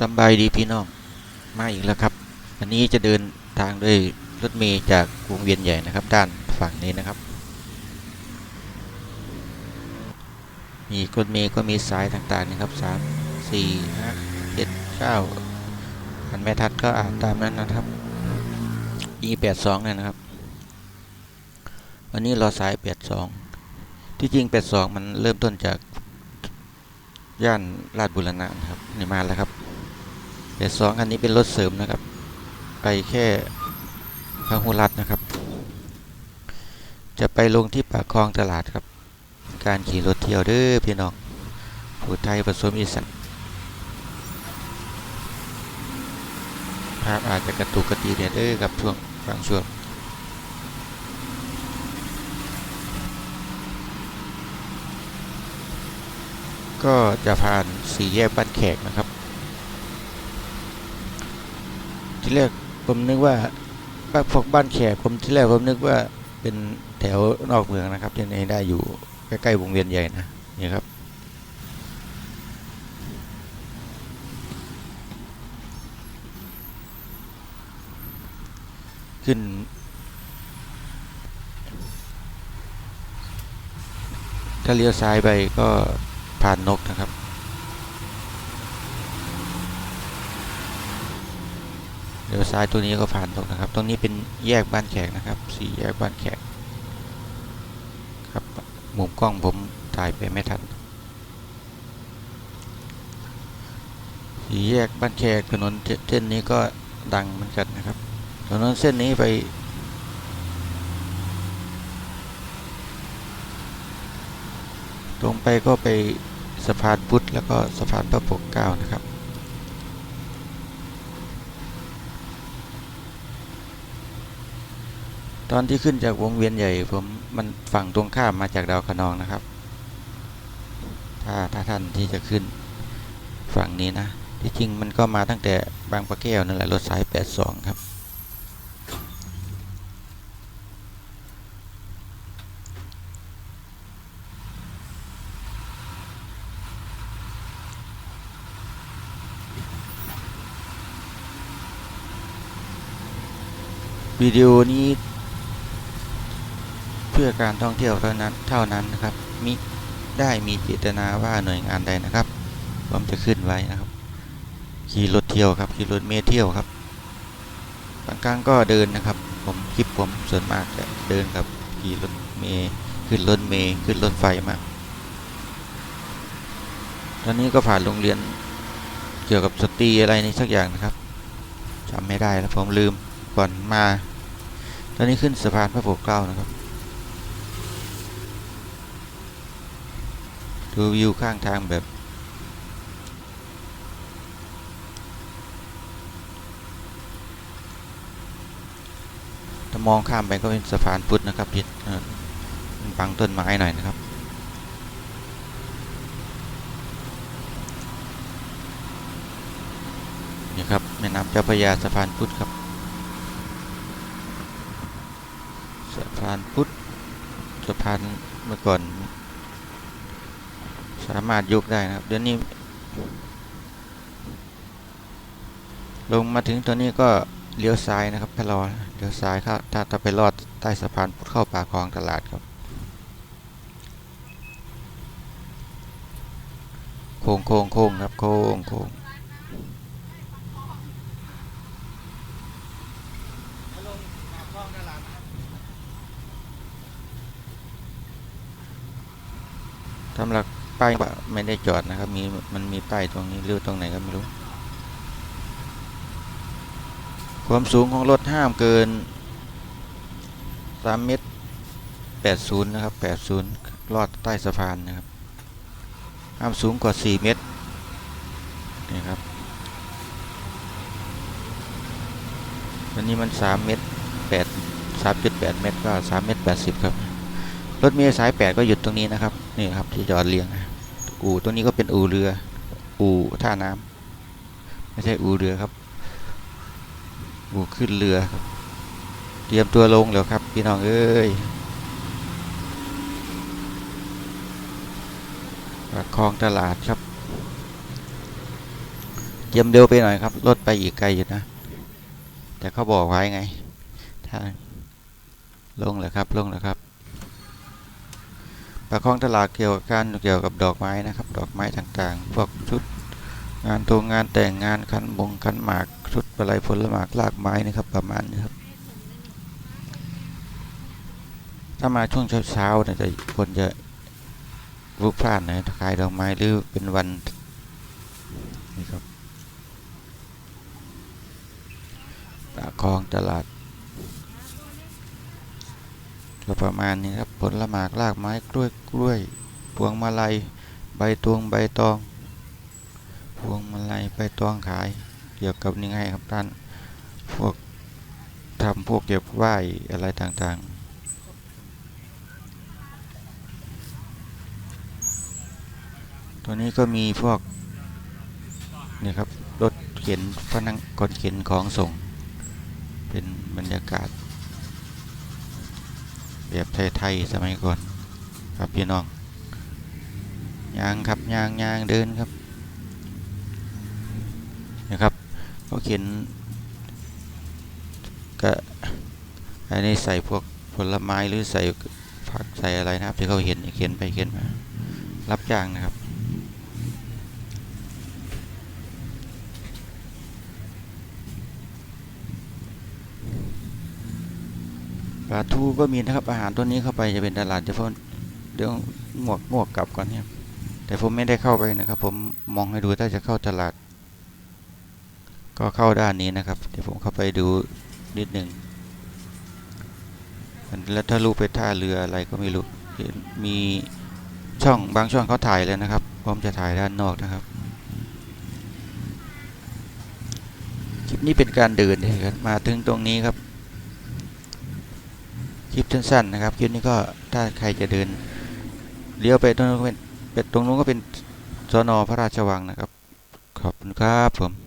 สบายดีพี่น้อง มาอีกแล้วครับ อันนี้จะเดินทางด้วยรถเมล์จากวงเวียนใหญ่นะครับ ด้านฝั่งนี้นะครับ มีรถเมล์ก็มีสายต่างๆนะครับสามสี่ห้าเจ็ดเก้าอันแม่ทัดก็อ่านตามนั้นนะครับ e แปดสองเนี่ยนะครับ วันนี้รอสายแปดสองที่จริงแปดสองมันเริ่มต้นจากย่านลาดบุรณะนะครับนี่มาแล้วครับ เดี๋ยวสองอันนี้เป็นรถเสริมนะครับ ไปแค่พหุรัตน์นะครับ จะไปลงที่ปากคลองตลาดครับ การขี่รถเที่ยวเด้อพี่น้องผู้ไทยผสมอีสานภาพอาจจะกระตุกกระตีเนี่ยเด้อกับช่วงบางช่วงก็จะผ่านสี่แยกบ้านแขกนะครับ ที่แรกผมนึกว่าบ้านพวกบ้านแขกผมที่แรกผมนึกว่าเป็นแถวนอกเมืองนะครับที่นี่ได้อยู่ใกล้ๆวงเวียนใหญ่นะนี่ครับ ขึ้น ถ้าเลี้ยวซ้ายไปก็ผ่านนกนะครับ เลี้ยวซ้ายตัวนี้ก็ผ่านนกนะครับ ตรงนี้เป็นแยกบ้านแขกนะครับสี่แยกบ้านแขกครับมุมกล้องผมถ่ายไปไม่ทันสี่แยกบ้านแขกถนนเส้นนี้ก็ดังเหมือนกันนะครับถนนเส้นนี้ไปตรงไปก็ไปสะพานพุทธแล้วก็สะพานพระปกเก้านะครับ ตอนที่ขึ้นจากวงเวียนใหญ่ผมมันฝั่งตรงข้ามมาจากดาวคะนองนะครับ ถ้าถ้าท่านที่จะขึ้นฝั่งนี้นะ ที่จริงมันก็มาตั้งแต่บางปะแก้วนั่นแหละรถสาย 82 ครับวิดีโอนี้ พื่อการท่องเที่ยวเท่านั้นเท่านั้นนะครับ มิได้มีเจตนาว่าหน่วยงานใดนะครับ ผมจะขึ้นไว้นะครับ ขี่รถเที่ยวครับ ขี่รถเมล์เที่ยวครับบางครั้งก็เดินนะครับ ผมคลิปผมส่วนมากจะเดินกับขี่รถเมล์ขึ้นรถเมล์ขึ้นรถไฟมา ตอนนี้ก็ผ่านโรงเรียนเกี่ยวกับสตรีอะไรนี่สักอย่างนะครับจำไม่ได้แล้วผมลืมก่อนมา ตอนนี้ขึ้นสะพานพระปกเกล้านะครับ ดูวิวข้างทางแบบถ้ามองข้ามไปก็เป็นสะพานพุทธนะครับที่เอ่อมันบังต้นไม้หน่อยนะครับ นี่ครับแม่น้ำเจ้าพระยาสะพานพุทธครับ สะพานพุทธสะพานเมื่อก่อน สามารถยกได้นะครับ เดี๋ยวนี้ ลงมาถึงตัวนี้ก็เลี้ยวซ้ายนะครับพะรอเลี้ยวซ้ายถ้าถ้าถ้าไปลอดใต้สะพานพุทธเข้าป่าคลองตลาดครับ โค้งโค้งโค้งครับ โค้งโค้งสำหรับ ป้ายไม่ได้จอดนะครับ มีมันมีป้ายตรงนี้หรือตรงไหนก็ไม่รู้ ความสูงของรถห้ามเกิน3เมตร80 นะครับ 80 ลอดใต้สะพานนะครับ ห้ามสูงกว่า 4 เมตรนี่ครับอันนี้มัน 3 เมตร8 3.8 เมตรก็ 3 เมตร 80 ครับ รถเมล์สาย 8 ก็หยุดตรงนี้นะครับ นี่ครับที่จอดเรียงอู่ตรงนี้ก็เป็นอู่เรือ อู่ท่าน้ำไม่ใช่อู่เรือครับ อู่ขึ้นเรือครับเตรียมตัวลงแล้วครับพี่น้องเอ้ยปากคลองตลาดครับเยี่ยมเร็วไปหน่อยครับรถไปอีกไกลอยู่นะ แต่เขาบอกไว้ไงถ้าลงเลยครับลงเลยครับ ประคองตลาดเกี่ยวกับการเกี่ยวกับดอกไม้นะครับ ดอกไม้ต่างๆ พวกชุดงานตรงงานแต่งงานคันบงคันหมากชุดอะไรผลหมากลากไม้นะครับประมาณนี้ครับ ถ้ามาช่วงเช้าๆเนี่ยจะคนจะพลุกพล่านนะขายดอกไม้หรือเป็นวันนี่ครับปากคองตลาด ก็ประมาณนี้ครับผลละหมากลากไม้กล้วยกล้วยพวงมาลัย ใบตวงใบตอง พวงมาลัยใบตองขาย เกี่ยวกับนี่ไงครับท่านพวกทำพวกเก็บไหวอะไรต่างๆตัวนี้ก็มีพวกนี่ครับรถเข็นพนังกดเข็นของส่ง เป็นบรรยากาศ แบบไทยๆสมัยก่อนครับพี่น้องยางครับยางยางเดินครับนะครับเขาเขียนก็อันนี้ใส่พวกผลไม้หรือใส่ผักใส่อะไรนะครับที่เขาเห็นเขียนไปเขียนมา รับจ้างนะครับ ปลาทูก็มีนะครับอาหารตัวนี้เข้าไปจะเป็นตลาดเฉพาะเดี๋ยวงวกงวกกลับก่อนเนี่ยแต่ผมไม่ได้เข้าไปนะครับ ผมมองให้ดูถ้าจะเข้าตลาด ก็เข้าด้านนี้นะครับ เดี๋ยวผมเข้าไปดูนิดหนึ่งแล้วถ้าลูกไปท่าเรืออะไรก็ไม่รู้มีช่องบางช่องเขาถ่ายเลยนะครับ ผมจะถ่ายด้านนอกนะครับคลิปนี้เป็นการเดินนะครับมาถึงตรงนี้ครับ ลิปสั้นๆนะครับคลิปนี้ก็ถ้าใครจะเดินเลี้ยวไปตรงนู้นก็เป็นตรงนู้นก็เป็นสนพระราชวังนะครับ ขอบคุณครับผม